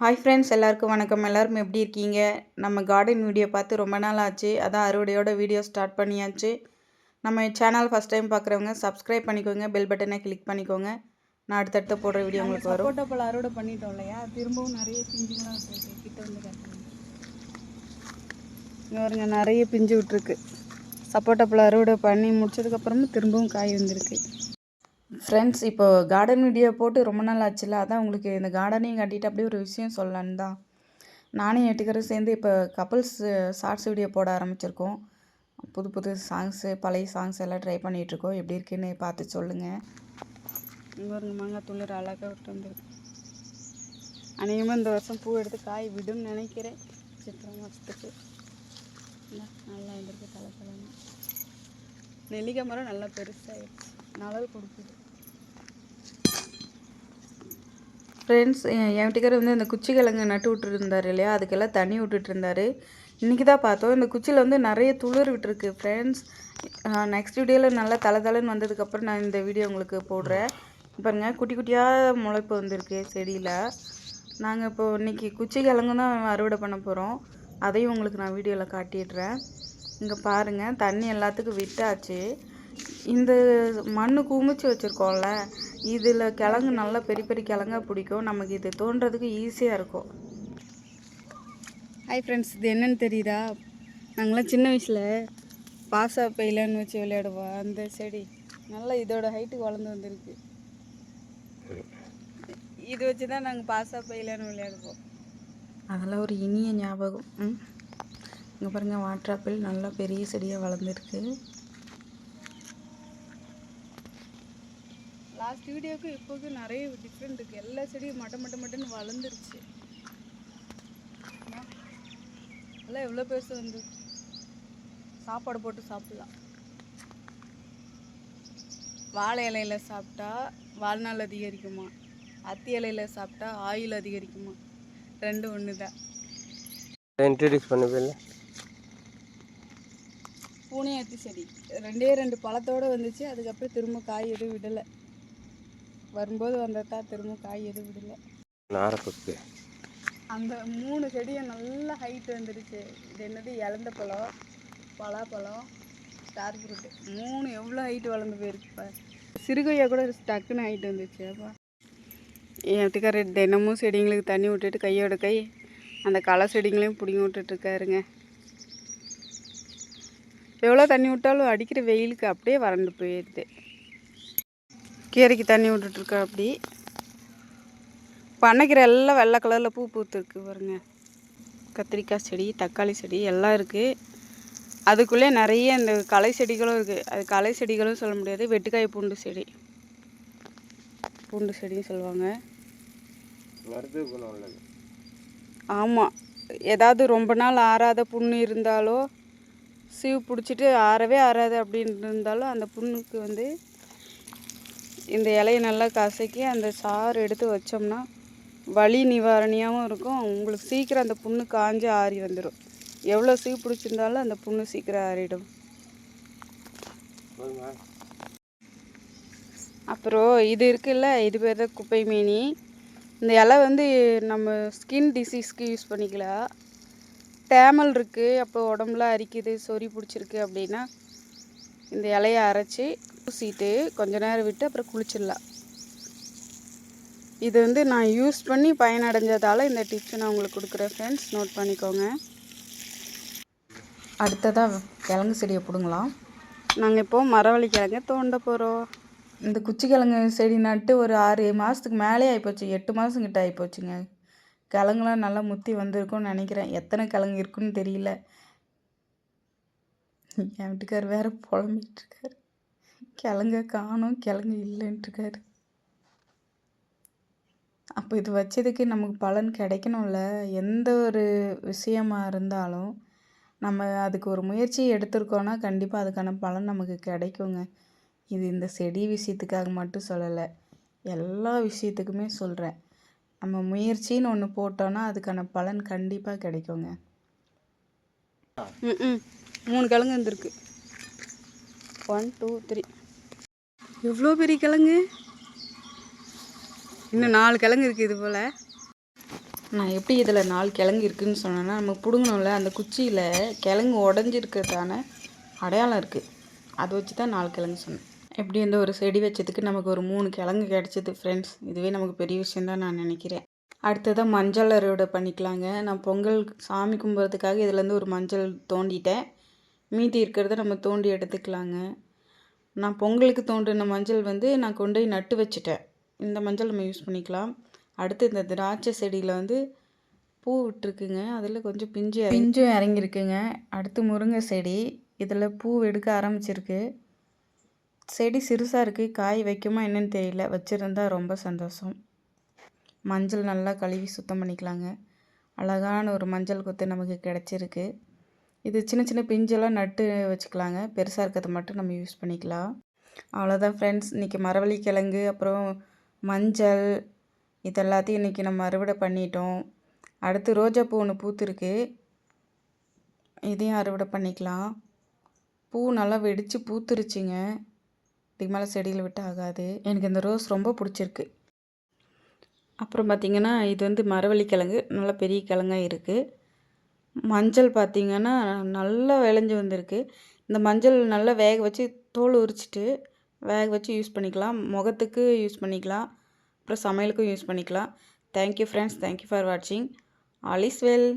Hi friends எல்லாருக்கும் வணக்கம். எல்லாரும் எப்படி இருக்கீங்க? நம்ம கார்டன் வீடியோ பார்த்து ரொம்ப நாள் ஆச்சு. அதான் அறுவடையோட வீடியோ ஸ்டார்ட் பண்ணியாச்சு. நம்ம சேனல் ஃபஸ்ட் டைம் பார்க்குறவங்க சப்ஸ்கிரைப் பண்ணிக்கோங்க. பெல் பட்டனை கிளிக் பண்ணிக்கோங்க. நான் அடுத்தடுத்து போடுற வீடியோ உங்களுக்கு வரும். சப்போட்டா அறுவடை பண்ணிட்டோம் இல்லையா? திரும்பவும் நிறைய விட்டுருக்கு கிட்ட வந்து இங்க நிறைய பிஞ்சு விட்டுருக்கு. சப்போட்டா பழம் அறுவடை பண்ணி முடிச்சதுக்கப்புறமும் திரும்பவும் காய் வந்திருக்கு. ஃப்ரெண்ட்ஸ் இப்போ கார்டன் வீடியோ போட்டு ரொம்ப நாள் ஆச்சுல அதான் உங்களுக்கு இந்த கார்டனையும் கட்டிட்டு அப்படியே ஒரு விஷயம் சொல்லலான்னு தான். நானும் எட்டுக்கரும் சேர்ந்து இப்போ கப்புள்ஸ் ஷார்ட்ஸ் வீடியோ போட ஆரம்பிச்சிருக்கோம். புது புது சாங்ஸு பழைய சாங்ஸ் எல்லாம் ட்ரை பண்ணிகிட்ருக்கோம் எப்படி இருக்குன்னு பார்த்து சொல்லுங்கள் இங்கே ஒரு மாங்காய் துளிர் அழகாக விட்டு வந்துருக்கு. அநேகமாக இந்த வருஷம் பூ எடுத்து காய் விடும்னு நினைக்கிறேன். சித்திரை மாதத்துக்கு நல்லா இருந்திருக்கு தலை தலைன்னு நெல்லிக்காய் மரம் நல்லா பெருசாகிடுச்சு நலல் கொடுக்குது. ஃப்ரெண்ட்ஸ் என் வீட்டுக்காரர் வந்து இந்த குச்சி கிழங்கு நட்டு விட்டுருந்தார் இல்லையா? அதுக்கெல்லாம் தண்ணி விட்டுட்டுருந்தாரு. இன்றைக்கி தான் பார்த்தோம். இந்த குச்சியில் வந்து நிறைய துளிர் விட்டுருக்கு ஃப்ரெண்ட்ஸ் நெக்ஸ்ட் வீடியோவில் நல்லா தலை தலைன்னு வந்ததுக்கப்புறம் நான் இந்த வீடியோ உங்களுக்கு போடுறேன். பாருங்கள் குட்டி குட்டியாக முளைப்பு வந்திருக்கு செடியில். நாங்கள் இப்போ இன்றைக்கி குச்சி கிழங்கு தான் அறுவடை பண்ண போகிறோம் அதையும் உங்களுக்கு நான் வீடியோவில் காட்டிடுறேன். இங்கே பாருங்கள் தண்ணி எல்லாத்துக்கும் விட்டாச்சு. இந்த மண்ணு குமிச்சு வச்சுருக்கோம்ல இதில் கிழங்கு நல்லா பெரிய பெரிய கிழங்கா பிடிக்கும். நமக்கு இது தோன்றதுக்கு ஈஸியாக இருக்கும். ஹாய் ஃப்ரெண்ட்ஸ் இது என்னன்னு தெரியுதா? நாங்களாம் சின்ன வயசில் பாசா பையிலன்னு வச்சு விளையாடுவோம். அந்த செடி நல்லா இதோட ஹைட்டுக்கு வளர்ந்து வந்திருக்கு. இது வச்சு தான் நாங்கள் பாசா பையிலன்னு விளையாடுவோம். அதெல்லாம் ஒரு இனிய ஞாபகம். ம். இங்கே பாருங்கள் வாட்டர் ஆப்பிள் நல்லா பெரிய செடியாக வளர்ந்துருக்கு. லாஸ்ட் வீடியோக்கும் இப்போக்கும் நிறைய டிஃப்ரெண்ட் இருக்குது எல்லா செடியும் மட்ட மட்ட மட்டன்னு வளர்ந்துருச்சு. எல்லாம் எவ்வளோ பெருசு வந்து சாப்பாடு போட்டு சாப்பிட்லாம். வாழை இலையில சாப்பிட்டா வாழ்நாள் அதிகரிக்குமா? அத்தி இலையில சாப்பிட்டா ஆயுள் அதிகரிக்குமா? ரெண்டும் ஒன்று தான் இன்ட்ரடியூஸ் பண்ணுவேல பூனை அத்தி செடி. ரெண்டே ரெண்டு பழத்தோடு வந்துச்சு. அதுக்கப்புறம் திரும்ப காய் எதுவும் விடலை. வரும்போது வந்ததா திரும்ப காய் எதுவும் விடலை. நாரப்பக்கு அந்த மூணு செடியும் நல்ல ஹைட் வந்துடுச்சு. இது என்னது இலந்த பழம் பலாப்பழம் ஸ்டார் ஃப்ரூட்டு மூணு எவ்வளோ ஹைட் வளர்ந்து போயிருக்கு பாரு. சிறுகையா கூட டக்குன்னு ஹைட் வந்துச்சு. அப்பா. என் வீட்டுக்காரர் தினமும் செடிங்களுக்கு தண்ணி விட்டுட்டு கையோட கை அந்த களை செடிங்களையும் பிடிங்கி விட்டுட்ருக்காருங்க எவ்வளோ தண்ணி விட்டாலும் அடிக்கிற வெயிலுக்கு அப்படியே வறண்டு போயிடுது. கீரைக்கு தண்ணி விட்டுட்ருக்கா அப்படி. பண்ணைக்கீரை எல்லாம் வெள்ளை கலரில் பூ பூத்துருக்கு பாருங்க. கத்திரிக்காய் செடி தக்காளி செடி எல்லாம் இருக்குது அதுக்குள்ளே நிறைய இந்த களை செடிகளும் இருக்குது அது களை செடிகளும் சொல்ல முடியாது வெட்டுக்காய் பூண்டு செடி. பூண்டு செடியும் சொல்லுவாங்க. ஆமாம் ஏதாவது ரொம்ப நாள் ஆறாத புண்ணு இருந்தாலோ சீவு பிடிச்சிட்டு ஆறவே ஆறாது அப்படின்னு இருந்தாலும் அந்த புண்ணுக்கு வந்து இந்த இலையை நல்லா கசக்கி அந்த சாறு எடுத்து வச்சோம்னா வலி நிவாரணியாகவும் இருக்கும். உங்களுக்கு சீக்கிரம் அந்த புண்ணு காஞ்சு ஆறி வந்துடும் எவ்வளோ சீ பிடிச்சிருந்தாலும் அந்த புண்ணு சீக்கிரம் ஆறிடும். அப்புறம் இது இருக்குல்ல இது பேர் தான் குப்பை மீனி. இந்த இலை வந்து நம்ம ஸ்கின் டிசீஸ்க்கு யூஸ் பண்ணிக்கலாம். டேமல் இருக்குது அப்போ உடம்புல அரிக்குது சொறி பிடிச்சிருக்கு அப்படின்னா இந்த இலையை அரைச்சி பூசிட்டு கொஞ்ச நேரம் விட்டு அப்புறம் குளிச்சிடலாம். இது வந்து நான் யூஸ் பண்ணி பயனடைஞ்சதால் இந்த டிப்ஸ் நான் உங்களுக்கு கொடுக்குறேன் ஃப்ரெண்ட்ஸ். நோட் பண்ணிக்கோங்க. அடுத்ததாக கிழங்கு செடியை பிடுங்கலாம் நாங்கள் இப்போது மரவள்ளி கிழங்க தோண்ட போகிறோம் இந்த குச்சி கிழங்கு செடி நட்டு ஒரு ஆறு மாதத்துக்கு மேலே ஆகிப்போச்சு எட்டு மாதம் கிட்ட ஆகிப்போச்சுங்க கிழங்குலாம் நல்லா முத்தி வந்திருக்கும்னு நினைக்கிறேன். எத்தனை கிழங்கு இருக்குன்னு தெரியல. என் வீட்டுக்கார் வேற புலம்பிட்டு இருக்காரு. கிழங்க காணும் கிழங்கு இல்லைன்ட்டுருக்காரு. அப்போ இது வச்சதுக்கு நமக்கு பலன் கிடைக்கணும்ல? எந்த ஒரு விஷயமா இருந்தாலும் நம்ம அதுக்கு ஒரு முயற்சி எடுத்திருக்கோன்னா கண்டிப்பாக அதுக்கான பலன் நமக்கு கிடைக்குங்க. இது இந்த செடி விஷயத்துக்காக மட்டும் சொல்லலை. எல்லா விஷயத்துக்குமே சொல்கிறேன் நம்ம முயற்சின்னு ஒன்று போட்டோன்னா அதுக்கான பலன் கண்டிப்பாக கிடைக்குங்க. ம் ம். மூணு கிழங்கு வந்துருக்கு. ஒன் டூ த்ரீ எவ்வளோ பெரிய கிழங்கு? இன்னும் நாலு கிழங்கு இருக்குது இது போல். நான் எப்படி இதில் நாலு கிழங்கு இருக்குதுன்னு சொன்னேன்னா நம்ம பிடுங்கணும்ல அந்த குச்சியில் கிழங்கு உடஞ்சிருக்கிறதான அடையாளம் இருக்குது அதை வச்சு தான் நாலு கிழங்கு சொன்னேன். எப்படி இந்த ஒரு செடி வச்சதுக்கு நமக்கு ஒரு மூணு கிழங்கு கிடச்சிது ஃப்ரெண்ட்ஸ் இதுவே நமக்கு பெரிய விஷயம் தான் நான் நினைக்கிறேன். அடுத்ததாக மஞ்சள் அறுவடை பண்ணிக்கலாங்க. நான் பொங்கல் சாமி கும்பிட்றதுக்காக இதுலேருந்து ஒரு மஞ்சள் தோண்டிட்டேன். மீதி இருக்கிறத நம்ம தோண்டி எடுத்துக்கலாங்க. நான் பொங்கலுக்கு தோண்டின மஞ்சள் வந்து நான் கொண்டு போய் நட்டு வச்சுட்டேன். இந்த மஞ்சள் நம்ம யூஸ் பண்ணிக்கலாம். அடுத்து இந்த திராட்சை செடியில் வந்து பூ விட்டுருக்குங்க. அதில் கொஞ்சம் பிஞ்சு பிஞ்சும் இறங்கியிருக்குங்க. அடுத்து முருங்கை செடி. இதில் பூ எடுக்க ஆரம்பிச்சிருக்கு. செடி சிறுசாக இருக்குது காய் வைக்குமா என்னன்னு தெரியல. வச்சுருந்தா ரொம்ப சந்தோஷம். மஞ்சள் நல்லா கழுவி சுத்தம் பண்ணிக்கலாங்க. அழகான ஒரு மஞ்சள் கொத்து நமக்கு கிடச்சிருக்கு. இது சின்ன சின்ன பிஞ்செல்லாம் நட்டு வச்சுக்கலாங்க. பெருசாக இருக்கிறத மட்டும் நம்ம யூஸ் பண்ணிக்கலாம். அவ்வளோதான் ஃப்ரெண்ட்ஸ் இன்றைக்கி மரவள்ளி கிழங்கு அப்புறம் மஞ்சள் இதெல்லாத்தையும் இன்றைக்கி நம்ம அறுவடை பண்ணிட்டோம். அடுத்து ரோஜாப்பூ ஒன்று பூத்துருக்கு. இதையும் அறுவடை பண்ணிக்கலாம். பூ நல்லா வெடித்து பூத்துருச்சுங்க. இதுக்கு மேலே செடியில் விட்டு ஆகாது. எனக்கு இந்த ரோஸ் ரொம்ப பிடிச்சிருக்கு. அப்புறம் பார்த்திங்கன்னா இது வந்து மரவள்ளி கிழங்கு. நல்ல பெரிய கிழங்காக இருக்குது மஞ்சள் பார்த்திங்கன்னா நல்லா விளைஞ்சி வந்திருக்கு. இந்த மஞ்சள் நல்லா வேக வச்சு தோல் உரிச்சிட்டு வேக வச்சு யூஸ் பண்ணிக்கலாம். முகத்துக்கு யூஸ் பண்ணிக்கலாம். அப்புறம் சமையலுக்கும் யூஸ் பண்ணிக்கலாம். Thank you friends thank you for வாட்சிங் ஆல் இஸ் வெல்